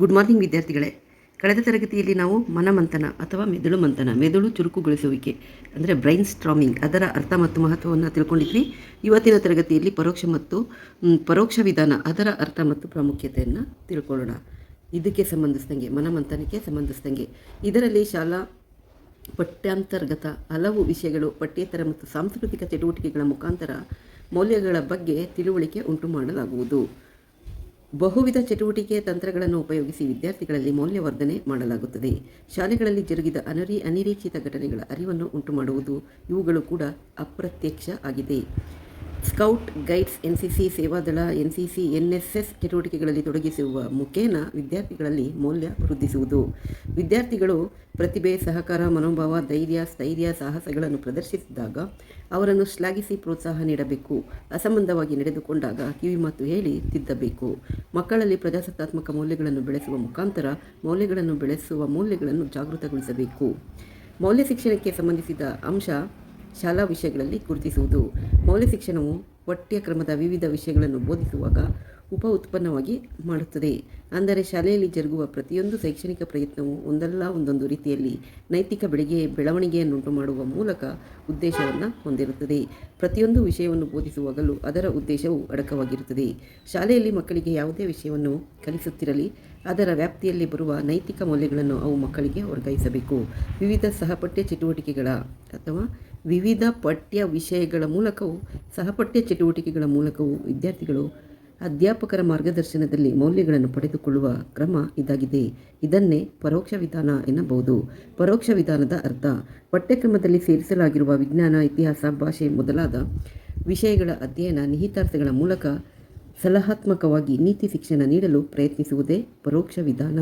Good morning ವಿದ್ಯಾರ್ಥಿಗಳೇ. ಕಳೆದ ತರಗತಿಯಲ್ಲಿ ನಾವು ಮನಮಂಥನ ಅಥವಾ ಮೆದುಳು ಮಂಥನ, ಮೆದುಳು ಚುರುಕುಗೊಳಿಸುವಿಕೆ, ಅಂದರೆ ಬ್ರೈನ್ ಸ್ಟ್ರಾಮಿಂಗ್ ಅದರ ಅರ್ಥ ಮತ್ತು ಮಹತ್ವವನ್ನು ತಿಳ್ಕೊಂಡಿದ್ವಿ. ಇವತ್ತಿನ ತರಗತಿಯಲ್ಲಿ ಪರೋಕ್ಷ ಮತ್ತು ಪರೋಕ್ಷ ವಿಧಾನ, ಅದರ ಅರ್ಥ ಮತ್ತು ಪ್ರಾಮುಖ್ಯತೆಯನ್ನು ತಿಳ್ಕೊಳ್ಳೋಣ. ಇದಕ್ಕೆ ಸಂಬಂಧಿಸಿದಂಗೆ, ಮನಮಂಥನಕ್ಕೆ ಸಂಬಂಧಿಸಿದಂಗೆ. ಇದರಲ್ಲಿ ಶಾಲಾ ಪಠ್ಯಾಂತರ್ಗತ ಹಲವು ವಿಷಯಗಳು, ಪಠ್ಯೇತರ ಮತ್ತು ಸಾಂಸ್ಕೃತಿಕ ಚಟುವಟಿಕೆಗಳ ಮುಖಾಂತರ ಮೌಲ್ಯಗಳ ಬಗ್ಗೆ ತಿಳುವಳಿಕೆ ಉಂಟು ಮಾಡಲಾಗುವುದು. ಬಹುವಿಧ ಚಟುವಟಿಕೆ ತಂತ್ರಗಳನ್ನು ಉಪಯೋಗಿಸಿ ವಿದ್ಯಾರ್ಥಿಗಳಲ್ಲಿ ಮೌಲ್ಯವರ್ಧನೆ ಮಾಡಲಾಗುತ್ತದೆ. ಶಾಲೆಗಳಲ್ಲಿ ಜರುಗಿದ ಅನರಿ, ಅನಿರೀಕ್ಷಿತ ಘಟನೆಗಳ ಅರಿವನ್ನು ಉಂಟುಮಾಡುವುದು ಇವುಗಳು ಕೂಡ ಅಪ್ರತ್ಯಕ್ಷ ಆಗಿದೆ. Scout guides N C C Sevadal N C C N S S ಚಟುವಟಿಕೆಗಳಲ್ಲಿ ತೊಡಗಿಸುವ ಮುಖೇನ ವಿದ್ಯಾರ್ಥಿಗಳಲ್ಲಿ ಮೌಲ್ಯ ವೃದ್ಧಿಸುವುದು. ವಿದ್ಯಾರ್ಥಿಗಳು ಪ್ರತಿಭೆ, ಸಹಕಾರ, ಮನೋಭಾವ, ಧೈರ್ಯ, ಸ್ಥೈರ್ಯ, ಸಾಹಸಗಳನ್ನು ಪ್ರದರ್ಶಿಸಿದಾಗ ಅವರನ್ನು ಶ್ಲಾಘಿಸಿ ಪ್ರೋತ್ಸಾಹ ನೀಡಬೇಕು. ಅಸಂಬಂಧವಾಗಿ ನಡೆದುಕೊಂಡಾಗ ಕಿವಿಮಾತು ಹೇಳಿ ತಿದ್ದಬೇಕು. ಮಕ್ಕಳಲ್ಲಿ ಪ್ರಜಾಸತ್ತಾತ್ಮಕ ಮೌಲ್ಯಗಳನ್ನು ಬೆಳೆಸುವ ಮುಖಾಂತರ ಮೌಲ್ಯಗಳನ್ನು ಬೆಳೆಸುವ ಮೌಲ್ಯಗಳನ್ನು ಜಾಗೃತಗೊಳಿಸಬೇಕು. ಮೌಲ್ಯ ಶಿಕ್ಷಣಕ್ಕೆ ಸಂಬಂಧಿಸಿದ ಅಂಶ ಶಾಲಾ ವಿಷಯಗಳಲ್ಲಿ ಗುರುತಿಸುವುದು. ಮೌಲ್ಯ ಶಿಕ್ಷಣವು ಪಠ್ಯಕ್ರಮದ ವಿವಿಧ ವಿಷಯಗಳನ್ನು ಬೋಧಿಸುವಾಗ ಉಪ ಉತ್ಪನ್ನವಾಗಿ ಮಾಡುತ್ತದೆ. ಅಂದರೆ ಶಾಲೆಯಲ್ಲಿ ಜರುಗುವ ಪ್ರತಿಯೊಂದು ಶೈಕ್ಷಣಿಕ ಪ್ರಯತ್ನವು ಒಂದಲ್ಲ ಒಂದೊಂದು ರೀತಿಯಲ್ಲಿ ನೈತಿಕ ಬೆಳಗ್ಗೆ ಬೆಳವಣಿಗೆಯನ್ನುಂಟು ಮಾಡುವ ಮೂಲಕ ಉದ್ದೇಶವನ್ನು ಹೊಂದಿರುತ್ತದೆ. ಪ್ರತಿಯೊಂದು ವಿಷಯವನ್ನು ಬೋಧಿಸುವಾಗಲೂ ಅದರ ಉದ್ದೇಶವು ಅಡಕವಾಗಿರುತ್ತದೆ. ಶಾಲೆಯಲ್ಲಿ ಮಕ್ಕಳಿಗೆ ಯಾವುದೇ ವಿಷಯವನ್ನು ಕಲಿಸುತ್ತಿರಲಿ, ಅದರ ವ್ಯಾಪ್ತಿಯಲ್ಲಿ ಬರುವ ನೈತಿಕ ಮೌಲ್ಯಗಳನ್ನು ಅವು ಮಕ್ಕಳಿಗೆ ವರ್ಗಾಯಿಸಬೇಕು. ವಿವಿಧ ಸಹಪಠ್ಯ ಚಟುವಟಿಕೆಗಳ ಅಥವಾ ವಿವಿಧ ಪಠ್ಯ ವಿಷಯಗಳ ಮೂಲಕವೂ ಸಹಪಠ್ಯ ಚಟುವಟಿಕೆಗಳ ಮೂಲಕವೂ ವಿದ್ಯಾರ್ಥಿಗಳು ಅಧ್ಯಾಪಕರ ಮಾರ್ಗದರ್ಶನದಲ್ಲಿ ಮೌಲ್ಯಗಳನ್ನು ಪಡೆದುಕೊಳ್ಳುವ ಕ್ರಮ ಇದಾಗಿದೆ. ಇದನ್ನೇ ಪರೋಕ್ಷ ವಿಧಾನ ಎನ್ನಬಹುದು. ಪರೋಕ್ಷ ವಿಧಾನದ ಅರ್ಥ, ಪಠ್ಯಕ್ರಮದಲ್ಲಿ ಸೇರಿಸಲಾಗಿರುವ ವಿಜ್ಞಾನ, ಇತಿಹಾಸ, ಭಾಷೆ ಮೊದಲಾದ ವಿಷಯಗಳ ಅಧ್ಯಯನ ನಿಹಿತಾರ್ಥಗಳ ಮೂಲಕ ಸಲಹಾತ್ಮಕವಾಗಿ ನೀತಿ ಶಿಕ್ಷಣ ನೀಡಲು ಪ್ರಯತ್ನಿಸುವುದೇ ಪರೋಕ್ಷ ವಿಧಾನ.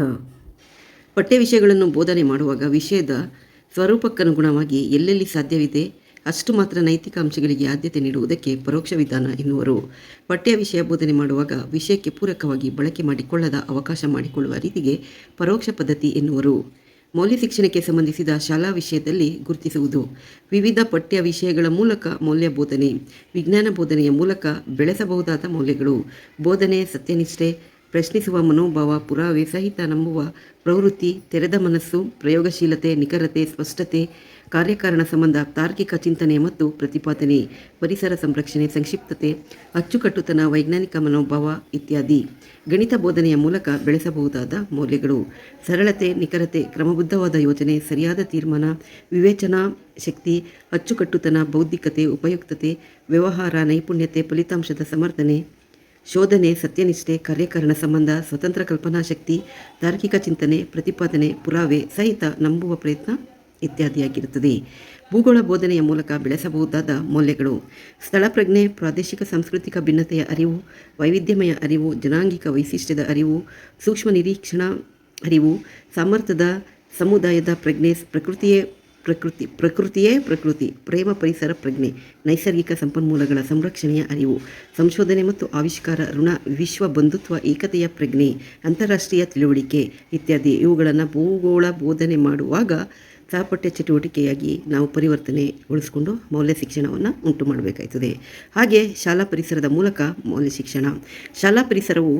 ಪಠ್ಯ ವಿಷಯಗಳನ್ನು ಬೋಧನೆ ಮಾಡುವಾಗ ವಿಷಯದ ಸ್ವರೂಪಕ್ಕನುಗುಣವಾಗಿ ಎಲ್ಲೆಲ್ಲಿ ಸಾಧ್ಯವಿದೆ, ಅಷ್ಟು ಮಾತ್ರ ನೈತಿಕ ಅಂಶಗಳಿಗೆ ಆದ್ಯತೆ ನೀಡುವುದಕ್ಕೆ ಪರೋಕ್ಷ ವಿಧಾನ ಎನ್ನುವರು. ಪಠ್ಯ ವಿಷಯ ಬೋಧನೆ ಮಾಡುವಾಗ ವಿಷಯಕ್ಕೆ ಪೂರಕವಾಗಿ ಬಳಕೆ ಮಾಡಿಕೊಳ್ಳದ ಅವಕಾಶ ಮಾಡಿಕೊಳ್ಳುವ ರೀತಿಗೆ ಪರೋಕ್ಷ ಪದ್ಧತಿ ಎನ್ನುವರು. ಮೌಲ್ಯ ಶಿಕ್ಷಣಕ್ಕೆ ಸಂಬಂಧಿಸಿದ ಶಾಲಾ ವಿಷಯದಲ್ಲಿ ಗುರುತಿಸುವುದು. ವಿವಿಧ ಪಠ್ಯ ವಿಷಯಗಳ ಮೂಲಕ ಮೌಲ್ಯ ಬೋಧನೆ, ವಿಜ್ಞಾನ ಬೋಧನೆಯ ಮೂಲಕ ಬೆಳೆಸಬಹುದಾದ ಮೌಲ್ಯಗಳು. ಬೋಧನೆ, ಸತ್ಯನಿಷ್ಠೆ ಪ್ರಶ್ನಿಸುವ ಮನೋಭಾವ ಪುರಾವೆ ಸಹಿತ ನಂಬುವ ಪ್ರವೃತ್ತಿ ತೆರೆದ ಮನಸ್ಸು, ಪ್ರಯೋಗಶೀಲತೆ, ನಿಖರತೆ, ಸ್ಪಷ್ಟತೆ, ಕಾರ್ಯಕಾರಣ ಸಂಬಂಧ, ತಾರ್ಕಿಕ ಚಿಂತನೆ ಮತ್ತು ಪ್ರತಿಪಾದನೆ, ಪರಿಸರ ಸಂರಕ್ಷಣೆ, ಸಂಕ್ಷಿಪ್ತತೆ, ಅಚ್ಚುಕಟ್ಟುತನ, ವೈಜ್ಞಾನಿಕ ಮನೋಭಾವ ಇತ್ಯಾದಿ. ಗಣಿತ ಬೋಧನೆಯ ಮೂಲಕ ಬೆಳೆಸಬಹುದಾದ ಮೌಲ್ಯಗಳು. ಸರಳತೆ, ನಿಖರತೆ, ಕ್ರಮಬದ್ಧವಾದ ಯೋಜನೆ, ಸರಿಯಾದ ತೀರ್ಮಾನ, ವಿವೇಚನಾ ಶಕ್ತಿ, ಅಚ್ಚುಕಟ್ಟುತನ, ಬೌದ್ಧಿಕತೆ, ಉಪಯುಕ್ತತೆ, ವ್ಯವಹಾರ, ನೈಪುಣ್ಯತೆ, ಫಲಿತಾಂಶದ ಸಮರ್ಥನೆ ಶೋಧನೆ, ಸತ್ಯನಿಷ್ಠೆ, ಕಾರ್ಯಕರಣ ಸಂಬಂಧ, ಸ್ವತಂತ್ರ ಕಲ್ಪನಾ ಶಕ್ತಿ, ತಾರ್ಕಿಕ ಚಿಂತನೆ, ಪ್ರತಿಪಾದನೆ, ಪುರಾವೆ ಸಹಿತ ನಂಬುವ ಪ್ರಯತ್ನ ಇತ್ಯಾದಿಯಾಗಿರುತ್ತದೆ. ಭೂಗೋಳ ಬೋಧನೆಯ ಮೂಲಕ ಬೆಳೆಸಬಹುದಾದ ಮೌಲ್ಯಗಳು. ಸ್ಥಳ ಪ್ರಜ್ಞೆ, ಪ್ರಾದೇಶಿಕ ಸಾಂಸ್ಕೃತಿಕ ಭಿನ್ನತೆಯ ಅರಿವು, ವೈವಿಧ್ಯಮಯ ಅರಿವು, ಜನಾಂಗಿಕ ವೈಶಿಷ್ಟ್ಯದ ಅರಿವು, ಸೂಕ್ಷ್ಮ ನಿರೀಕ್ಷಣಾ ಅರಿವು, ಸಾಮರ್ಥ್ಯದ ಸಮುದಾಯದ ಪ್ರಜ್ಞೆ, ಪ್ರಕೃತಿಯೇ ಪ್ರಕೃತಿ, ಪ್ರಕೃತಿಯೇ ಪ್ರಕೃತಿ, ಪ್ರೇಮ, ಪರಿಸರ, ಪ್ರಜ್ಞೆ, ನೈಸರ್ಗಿಕ ಸಂಪನ್ಮೂಲಗಳ ಸಂರಕ್ಷಣೆಯ ಅರಿವು, ಸಂಶೋಧನೆ ಮತ್ತು ಆವಿಷ್ಕಾರ, ಋಣ, ವಿಶ್ವ ಬಂಧುತ್ವ, ಏಕತೆಯ ಪ್ರಜ್ಞೆ, ಅಂತಾರಾಷ್ಟ್ರೀಯ ತಿಳುವಳಿಕೆ ಇತ್ಯಾದಿ ಇವುಗಳನ್ನು ಭೂಗೋಳ ಬೋಧನೆ ಮಾಡುವಾಗ ಸಹಪಠ್ಯ ಚಟುವಟಿಕೆಯಾಗಿ ನಾವು ಪರಿವರ್ತನೆಗೊಳಿಸಿಕೊಂಡು ಮೌಲ್ಯ ಶಿಕ್ಷಣವನ್ನು ಉಂಟು ಮಾಡಬೇಕಾಯ್ತದೆ. ಹಾಗೆ ಶಾಲಾ ಪರಿಸರದ ಮೂಲಕ ಮೌಲ್ಯ ಶಿಕ್ಷಣ. ಶಾಲಾ ಪರಿಸರವು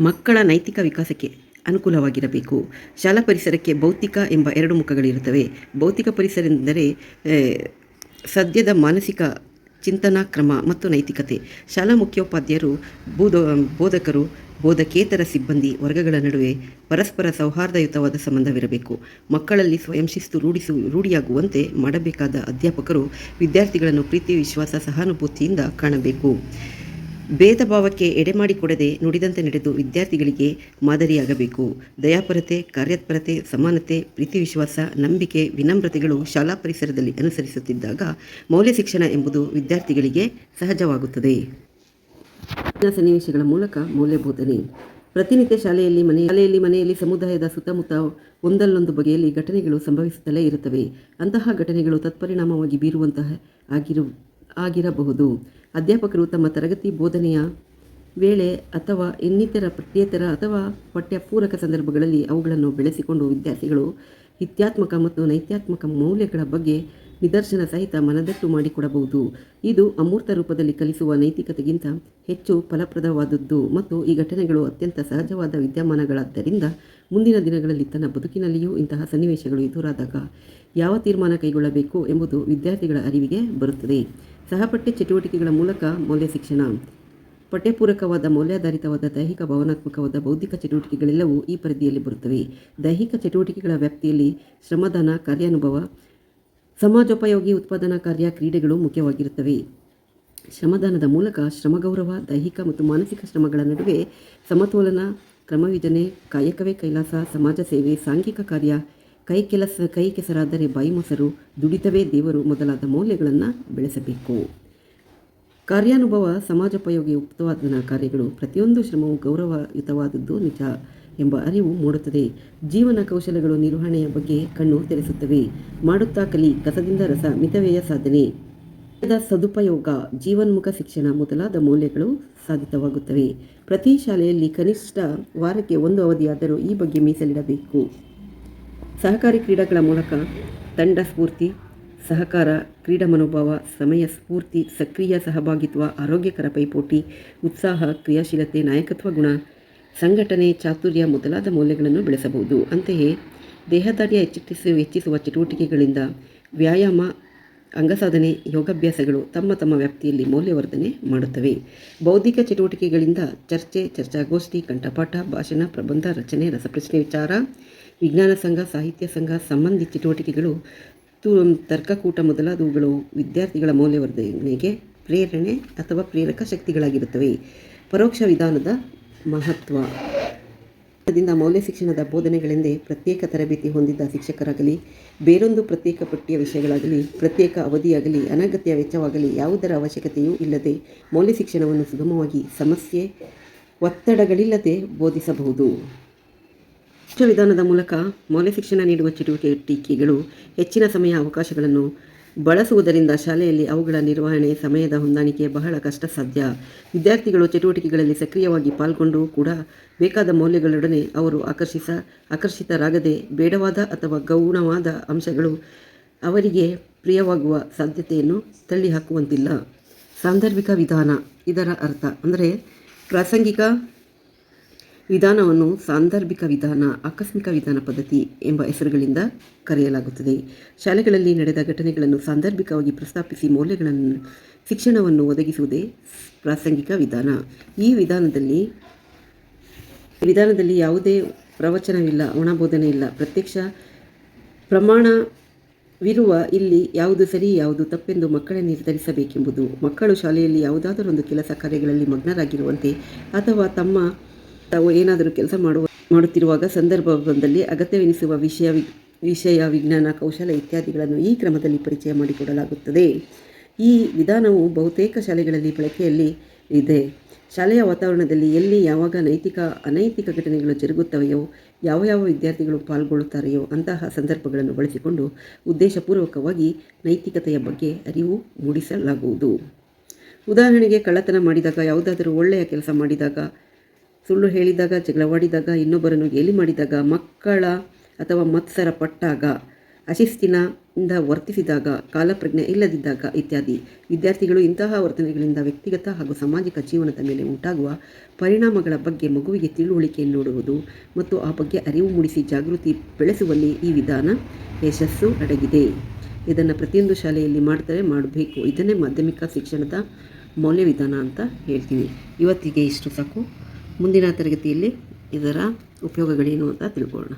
ಮಕ್ಕಳ ನೈತಿಕ ವಿಕಾಸಕ್ಕೆ ಅನುಕೂಲವಾಗಿರಬೇಕು. ಶಾಲಾ ಪರಿಸರಕ್ಕೆ ಭೌತಿಕ ಎಂಬ ಎರಡು ಮುಖಗಳಿರುತ್ತವೆ. ಭೌತಿಕ ಪರಿಸರ ಎಂದರೆ ಸದ್ಯದ ಮಾನಸಿಕ ಚಿಂತನಾ ಕ್ರಮ ಮತ್ತು ನೈತಿಕತೆ. ಶಾಲಾ ಮುಖ್ಯೋಪಾಧ್ಯಾಯರು, ಬೋಧ, ಬೋಧಕರು, ಬೋಧಕೇತರ ಸಿಬ್ಬಂದಿ ವರ್ಗಗಳ ನಡುವೆ ಪರಸ್ಪರ ಸೌಹಾರ್ದಯುತವಾದ ಸಂಬಂಧವಿರಬೇಕು. ಮಕ್ಕಳಲ್ಲಿ ಸ್ವಯಂ ಶಿಸ್ತು ರೂಢಿಸು, ರೂಢಿಯಾಗುವಂತೆ ಮಾಡಬೇಕಾದ ಅಧ್ಯಾಪಕರು ವಿದ್ಯಾರ್ಥಿಗಳನ್ನು ಪ್ರೀತಿ, ವಿಶ್ವಾಸ, ಸಹಾನುಭೂತಿಯಿಂದ ಕಾಣಬೇಕು. ಭೇದ ಭಾವಕ್ಕೆ ಎಡೆಮಾಡಿಕೊಡದೆ ನುಡಿದಂತೆ ನಡೆದು ವಿದ್ಯಾರ್ಥಿಗಳಿಗೆ ಮಾದರಿಯಾಗಬೇಕು. ದಯಾಪರತೆ, ಕಾರ್ಯತ್ಪರತೆ, ಸಮಾನತೆ, ಪ್ರೀತಿ, ವಿಶ್ವಾಸ, ನಂಬಿಕೆ, ವಿನಮ್ರತೆಗಳು ಶಾಲಾ ಪರಿಸರದಲ್ಲಿ ಅನುಸರಿಸುತ್ತಿದ್ದಾಗ ಮೌಲ್ಯ ಶಿಕ್ಷಣ ಎಂಬುದು ವಿದ್ಯಾರ್ಥಿಗಳಿಗೆ ಸಹಜವಾಗುತ್ತದೆ. ಸನ್ನಿವೇಶಗಳ ಮೂಲಕ ಮೌಲ್ಯ ಬೋಧನೆ ಪ್ರತಿನಿತ್ಯ ಶಾಲೆಯಲ್ಲಿ ಮನೆ, ಶಾಲೆಯಲ್ಲಿ ಮನೆಯಲ್ಲಿ ಸಮುದಾಯದ ಸುತ್ತಮುತ್ತ ಒಂದಲ್ಲೊಂದು ಬಗೆಯಲ್ಲಿ ಘಟನೆಗಳು ಸಂಭವಿಸುತ್ತಲೇ ಇರುತ್ತವೆ. ಅಂತಹ ಘಟನೆಗಳು ತತ್ಪರಿಣಾಮವಾಗಿ ಬೀರುವಂತಹ ಆಗಿರು ಆಗಿರಬಹುದು. ಅಧ್ಯಾಪಕರು ತಮ್ಮ ತರಗತಿ ಬೋಧನೆಯ ವೇಳೆ ಅಥವಾ ಇನ್ನಿತರ ಪಠ್ಯೇತರ ಅಥವಾ ಪಠ್ಯ ಪೂರಕ ಸಂದರ್ಭಗಳಲ್ಲಿ ಅವುಗಳನ್ನು ಬೆಳೆಸಿಕೊಂಡು ವಿದ್ಯಾರ್ಥಿಗಳು ಹಿತ್ಯಾತ್ಮಕ ಮತ್ತು ನೈತ್ಯಾತ್ಮಕ ಮೌಲ್ಯಗಳ ಬಗ್ಗೆ ನಿದರ್ಶನ ಸಹಿತ ಮನದಟ್ಟು ಮಾಡಿಕೊಡಬಹುದು. ಇದು ಅಮೂರ್ತ ರೂಪದಲ್ಲಿ ಕಲಿಸುವ ನೈತಿಕತೆಗಿಂತ ಹೆಚ್ಚು ಫಲಪ್ರದವಾದದ್ದು ಮತ್ತು ಈ ಘಟನೆಗಳು ಅತ್ಯಂತ ಸಹಜವಾದ ವಿದ್ಯಮಾನಗಳಾದ್ದರಿಂದ ಮುಂದಿನ ದಿನಗಳಲ್ಲಿ ತನ್ನ ಬದುಕಿನಲ್ಲಿಯೂ ಇಂತಹ ಸನ್ನಿವೇಶಗಳು ಎದುರಾದಾಗ ಯಾವ ತೀರ್ಮಾನ ಕೈಗೊಳ್ಳಬೇಕು ಎಂಬುದು ವಿದ್ಯಾರ್ಥಿಗಳ ಅರಿವಿಗೆ ಬರುತ್ತದೆ. ಸಹಪಠ್ಯ ಚಟುವಟಿಕೆಗಳ ಮೂಲಕ ಮೌಲ್ಯ ಶಿಕ್ಷಣ. ಪಠ್ಯಪೂರಕವಾದ, ಮೌಲ್ಯಾಧಾರಿತವಾದ, ದೈಹಿಕ ಭಾವನಾತ್ಮಕವಾದ, ಬೌದ್ಧಿಕ ಚಟುವಟಿಕೆಗಳೆಲ್ಲವೂ ಈ ಪರಿಧಿಯಲ್ಲಿ ಬರುತ್ತವೆ. ದೈಹಿಕ ಚಟುವಟಿಕೆಗಳ ವ್ಯಾಪ್ತಿಯಲ್ಲಿ ಶ್ರಮದಾನ, ಕಾರ್ಯಾನುಭವ, ಸಮಾಜೋಪಯೋಗಿ ಉತ್ಪಾದನಾ ಕಾರ್ಯ, ಕ್ರೀಡೆಗಳು ಮುಖ್ಯವಾಗಿರುತ್ತವೆ. ಶ್ರಮದಾನದ ಮೂಲಕ ಶ್ರಮಗೌರವ, ದೈಹಿಕ ಮತ್ತು ಮಾನಸಿಕ ಶ್ರಮಗಳ ನಡುವೆ ಸಮತೋಲನ, ಕ್ರಮವಿಜನೆ, ಕಾಯಕವೇ ಕೈಲಾಸ, ಸಮಾಜ ಸೇವೆ, ಸಾಂಘಿಕ ಕಾರ್ಯ ಕೈ ಕೆಲಸ ಕೈ ಕೆಸರಾದರೆ ಬಾಯಿ ಮೊಸರು ದುಡಿತವೇ ದೇವರು ಮೊದಲಾದ ಮೌಲ್ಯಗಳನ್ನು ಬೆಳೆಸಬೇಕು. ಕಾರ್ಯಾನುಭವ, ಸಮಾಜೋಪಯೋಗಿ ಉತ್ಪಾದನಾ ಕಾರ್ಯಗಳು ಪ್ರತಿಯೊಂದು ಶ್ರಮವು ಗೌರವಯುತವಾದದ್ದು ನಿಜ ಎಂಬ ಅರಿವು ಮೂಡುತ್ತದೆ. ಜೀವನ ಕೌಶಲಗಳು ನಿರ್ವಹಣೆಯ ಬಗ್ಗೆ ಕಣ್ಣು ತೆರೆಸುತ್ತವೆ. ಮಾಡುತ್ತಾ ಕಲಿ, ಕಸದಿಂದ ರಸ, ಮಿತವ್ಯಯ ಸಾಧನೆ. ಸದುಪಯೋಗ, ಜೀವನ್ಮುಖ ಶಿಕ್ಷಣ ಮೊದಲಾದ ಮೌಲ್ಯಗಳು ಸಾಧಿತವಾಗುತ್ತವೆ. ಪ್ರತಿ ಶಾಲೆಯಲ್ಲಿ ಕನಿಷ್ಠ ವಾರಕ್ಕೆ ಒಂದು ಅವಧಿಯಾದರೂ ಈ ಬಗ್ಗೆ ಮೀಸಲಿಡಬೇಕು. ಸಹಕಾರಿ ಕ್ರೀಡೆಗಳ ಮೂಲಕ ತಂಡ ಸ್ಫೂರ್ತಿ, ಸಹಕಾರ, ಕ್ರೀಡಾ ಮನೋಭಾವ, ಸಮಯ ಸ್ಫೂರ್ತಿ, ಸಕ್ರಿಯ ಸಹಭಾಗಿತ್ವ, ಆರೋಗ್ಯಕರ ಪೈಪೋಟಿ, ಉತ್ಸಾಹ, ಕ್ರಿಯಾಶೀಲತೆ, ನಾಯಕತ್ವ ಗುಣ, ಸಂಘಟನೆ, ಚಾತುರ್ಯ ಮೊದಲಾದ ಮೌಲ್ಯಗಳನ್ನು ಬೆಳೆಸಬಹುದು. ಅಂತೆಯೇ ದೇಹದಾಢ್ಯ ಹೆಚ್ಚಿಸ, ಹೆಚ್ಚಿಸುವ ಚಟುವಟಿಕೆಗಳಿಂದ ವ್ಯಾಯಾಮ, ಅಂಗಸಾಧನೆ, ಯೋಗಾಭ್ಯಾಸಗಳು ತಮ್ಮ ತಮ್ಮ ವ್ಯಾಪ್ತಿಯಲ್ಲಿ ಮೌಲ್ಯವರ್ಧನೆ ಮಾಡುತ್ತವೆ. ಬೌದ್ಧಿಕ ಚಟುವಟಿಕೆಗಳಿಂದ ಚರ್ಚೆ, ಚರ್ಚಾಗೋಷ್ಠಿ, ಕಂಠಪಾಠ, ಭಾಷಣ, ಪ್ರಬಂಧ, ರಚನೆ, ರಸಪ್ರಶ್ನೆ ವಿಚಾರ ವಿಜ್ಞಾನ ಸಂಘ, ಸಾಹಿತ್ಯ ಸಂಘ ಸಂಬಂಧಿ ಚಟುವಟಿಕೆಗಳು ತರ್ಕಕೂಟ ಮೊದಲಾದವುಗಳು ವಿದ್ಯಾರ್ಥಿಗಳ ಮೌಲ್ಯವರ್ಧನೆಗೆ ಪ್ರೇರಣೆ ಅಥವಾ ಪ್ರೇರಕ ಶಕ್ತಿಗಳಾಗಿರುತ್ತವೆ. ಪರೋಕ್ಷ ವಿಧಾನದ ಮಹತ್ವ. ಮೌಲ್ಯ ಶಿಕ್ಷಣದ ಬೋಧನೆಗಳೆಂದೇ ಪ್ರತ್ಯೇಕ ತರಬೇತಿ ಹೊಂದಿದ್ದ ಶಿಕ್ಷಕರಾಗಲಿ, ಬೇರೊಂದು ಪ್ರತ್ಯೇಕ ಪಠ್ಯ ವಿಷಯಗಳಾಗಲಿ, ಪ್ರತ್ಯೇಕ ಅವಧಿಯಾಗಲಿ, ಅನಗತ್ಯ ವೆಚ್ಚವಾಗಲಿ ಯಾವುದರ ಅವಶ್ಯಕತೆಯೂ ಇಲ್ಲದೆ ಮೌಲ್ಯ ಶಿಕ್ಷಣವನ್ನು ಸುಗಮವಾಗಿ ಸಮಸ್ಯೆ, ಒತ್ತಡಗಳಿಲ್ಲದೆ ಬೋಧಿಸಬಹುದು. ಶಿಕ್ಷಣ ವಿಧಾನದ ಮೂಲಕ ಮೌಲ್ಯ ಶಿಕ್ಷಣ ನೀಡುವ ಚಟುವಟಿಕೆಗಳು ಹೆಚ್ಚಿನ ಸಮಯ ಅವಕಾಶಗಳನ್ನು ಬಳಸುವುದರಿಂದ ಶಾಲೆಯಲ್ಲಿ ಅವುಗಳ ನಿರ್ವಹಣೆ ಸಮಯದ ಹೊಂದಾಣಿಕೆ ಬಹಳ ಕಷ್ಟ ಸಾಧ್ಯ ವಿದ್ಯಾರ್ಥಿಗಳು ಚಟುವಟಿಕೆಗಳಲ್ಲಿ ಸಕ್ರಿಯವಾಗಿ ಪಾಲ್ಗೊಂಡು ಕೂಡ ಬೇಕಾದ ಮೌಲ್ಯಗಳೊಡನೆ ಅವರು ಆಕರ್ಷಿಸ, ಆಕರ್ಷಿತರಾಗದೆ ಬೇಡವಾದ ಅಥವಾ ಗೌಣವಾದ ಅಂಶಗಳು ಅವರಿಗೆ ಪ್ರಿಯವಾಗುವ ಸಾಧ್ಯತೆಯನ್ನು ತಳ್ಳಿಹಾಕುವಂತಿಲ್ಲ. ಸಾಂದರ್ಭಿಕ ವಿಧಾನ ಇದರ ಅರ್ಥ ಅಂದರೆ ಪ್ರಾಸಂಗಿಕ ವಿಧಾನವನ್ನು ಸಾಂದರ್ಭಿಕ ವಿಧಾನ, ಆಕಸ್ಮಿಕ ವಿಧಾನ ಪದ್ಧತಿ ಎಂಬ ಹೆಸರುಗಳಿಂದ ಕರೆಯಲಾಗುತ್ತದೆ. ಶಾಲೆಗಳಲ್ಲಿ ನಡೆದ ಘಟನೆಗಳನ್ನು ಸಾಂದರ್ಭಿಕವಾಗಿ ಪ್ರಸ್ತಾಪಿಸಿ ಮೌಲ್ಯಗಳನ್ನು, ಶಿಕ್ಷಣವನ್ನು ಒದಗಿಸುವುದೇ ಪ್ರಾಸಂಗಿಕ ವಿಧಾನ. ಈ ವಿಧಾನದಲ್ಲಿ ವಿಧಾನದಲ್ಲಿ ಯಾವುದೇ ಪ್ರವಚನವಿಲ್ಲ ಒಣಬೋಧನೆ ಇಲ್ಲ ಪ್ರತ್ಯಕ್ಷ ಪ್ರಮಾಣವಿರುವ ಇಲ್ಲಿ ಯಾವುದು ಸರಿ, ಯಾವುದು ತಪ್ಪೆಂದು ಮಕ್ಕಳೇ ನಿರ್ಧರಿಸಬೇಕೆಂಬುದು. ಮಕ್ಕಳು ಶಾಲೆಯಲ್ಲಿ ಯಾವುದಾದರೊಂದು ಕೆಲಸ ಕಾರ್ಯಗಳಲ್ಲಿ ಮಗ್ನರಾಗಿರುವಂತೆ ಅಥವಾ ತಮ್ಮ ತಾವು ಏನಾದರೂ ಕೆಲಸ ಮಾಡುವ ಮಾಡುತ್ತಿರುವಾಗ ಸಂದರ್ಭದಲ್ಲಿ ಅಗತ್ಯವೆನಿಸುವ ವಿಷಯ ವಿಷಯ ವಿಜ್ಞಾನ ಕೌಶಲ ಇತ್ಯಾದಿಗಳನ್ನು ಈ ಕ್ರಮದಲ್ಲಿ ಪರಿಚಯ ಮಾಡಿಕೊಡಲಾಗುತ್ತದೆ. ಈ ವಿಧಾನವು ಬಹುತೇಕ ಶಾಲೆಗಳಲ್ಲಿ ಬಳಕೆಯಲ್ಲಿ ಇದೆ. ಶಾಲೆಯ ವಾತಾವರಣದಲ್ಲಿ ಎಲ್ಲಿ ಯಾವಾಗ ನೈತಿಕ ಅನೈತಿಕ ಘಟನೆಗಳು ಜರುಗುತ್ತವೆಯೋ, ಯಾವ ಯಾವ ವಿದ್ಯಾರ್ಥಿಗಳು ಪಾಲ್ಗೊಳ್ಳುತ್ತಾರೆಯೋ ಅಂತಹ ಸಂದರ್ಭಗಳನ್ನು ಬಳಸಿಕೊಂಡು ಉದ್ದೇಶಪೂರ್ವಕವಾಗಿ ನೈತಿಕತೆಯ ಬಗ್ಗೆ ಅರಿವು ಮೂಡಿಸಲಾಗುವುದು. ಉದಾಹರಣೆಗೆ ಕಳ್ಳತನ ಮಾಡಿದಾಗ ಯಾವುದಾದರೂ ಒಳ್ಳೆಯ ಕೆಲಸ ಮಾಡಿದಾಗ ಸುಳ್ಳು ಹೇಳಿದಾಗ, ಜಗಳವಾಡಿದಾಗ, ಇನ್ನೊಬ್ಬರನ್ನು ಗೇಲಿ ಮಾಡಿದಾಗ, ಮಕ್ಕಳ ಅಥವಾ ಮತ್ಸರ ಪಟ್ಟಾಗ, ಅಶಿಸ್ತಿನಿಂದ ವರ್ತಿಸಿದಾಗ, ಕಾಲಪ್ರಜ್ಞೆ ಇಲ್ಲದಿದ್ದಾಗ ಇತ್ಯಾದಿ. ವಿದ್ಯಾರ್ಥಿಗಳು ಇಂತಹ ವರ್ತನೆಗಳಿಂದ ವ್ಯಕ್ತಿಗತ ಹಾಗೂ ಸಾಮಾಜಿಕ ಜೀವನದ ಮೇಲೆ ಉಂಟಾಗುವ ಪರಿಣಾಮಗಳ ಬಗ್ಗೆ ಮಗುವಿಗೆ ತಿಳುವಳಿಕೆ ನೋಡುವುದು ಮತ್ತು ಆ ಬಗ್ಗೆ ಅರಿವು ಮೂಡಿಸಿ ಜಾಗೃತಿ ಬೆಳೆಸುವಲ್ಲಿ ಈ ವಿಧಾನ ಯಶಸ್ಸು ಅಡಗಿದೆ. ಇದನ್ನು ಪ್ರತಿಯೊಂದು ಶಾಲೆಯಲ್ಲಿ ಮಾಡ್ತಾರೆ, ಮಾಡಬೇಕು. ಇದನ್ನೇ ಮಾಧ್ಯಮಿಕ ಶಿಕ್ಷಣದ ಮೌಲ್ಯ ವಿಧಾನ ಅಂತ ಹೇಳ್ತೀವಿ ಇವತ್ತಿಗೆ ಇಷ್ಟು ಸಾಕು. ಮುಂದಿನ ತರಗತಿಯಲ್ಲಿ ಇದರ ಉಪಯೋಗಗಳೇನು ಅಂತ ತಿಳ್ಕೊಳ್ಳೋಣ.